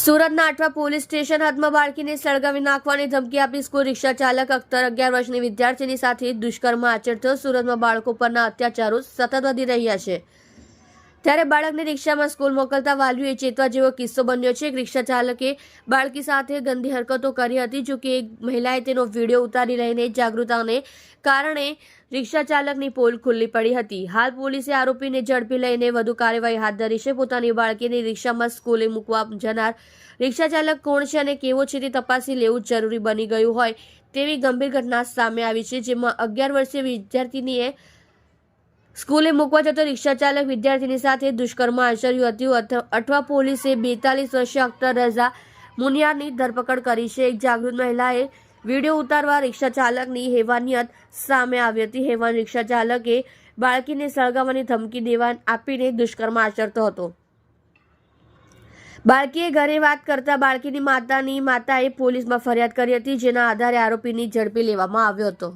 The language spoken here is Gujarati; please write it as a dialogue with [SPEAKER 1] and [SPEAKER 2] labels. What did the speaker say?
[SPEAKER 1] સુરતના આઠવા પોલીસ સ્ટેશન હાથમાં બાળકીને સળગાવી નાખવાની ધમકી આપી સ્કૂલ રિક્ષા ચાલક અખ્તર અગિયાર વર્ષની વિદ્યાર્થીની સાથે દુષ્કર્મ આચરતો સુરતમાં બાળકો પરના અત્યાચારો સતત વધી રહ્યા છે. ત્યારે બાળકને રિક્ષામાં સ્કૂલ મોકલતા વાલીઓએ ચેતવા જેવો કિસ્સો બન્યો છે. રિક્ષા ચાલકે બાળકી સાથે ગંદી હરકતો કરી હતી, જો કે એક મહિલાએ તેનો વીડિયો ઉતારી લઈને જાગૃતતાને કારણે રિક્ષા ચાલકની પોલ ખુલ્લી પડી હતી. હાલ પોલીસે આરોપીને ઝડપી લઈને વધુ કાર્યવાહી હાથ ધરી છે. પોતાની બાળકીને રિક્ષામાં સ્કૂલે મૂકવા જનાર રિક્ષા ચાલક કોણ છે અને કેવો છે તે તપાસી લેવું જરૂરી બની ગયું હોય તેવી ગંભીર ઘટના સામે આવી છે, જેમાં અગિયાર વર્ષીય વિદ્યાર્થીનીએ સ્કૂલે મૂકવા જતો રિક્ષા ચાલક વિદ્યાર્થીની સાથે દુષ્કર્મ આચર્યું હતું. અથવા અઠવા પોલીસે બેતાલીસ વર્ષીય અખ્તર રઝા મુનિયારની ધરપકડ કરી છે. એક જાગૃત મહિલાએ વીડિયો ઉતારવા રિક્ષા ચાલકની હેવાનિયત સામે આવી હતી. હેવાન રિક્ષા ચાલકે બાળકીને સળગાવવાની ધમકી દેવા આપીને દુષ્કર્મ આચરતો હતો. બાળકીએ ઘરે વાત કરતા બાળકીની માતાની માતાએ પોલીસમાં ફરિયાદ કરી હતી, જેના આધારે આરોપીની ઝડપી લેવામાં આવ્યો હતો.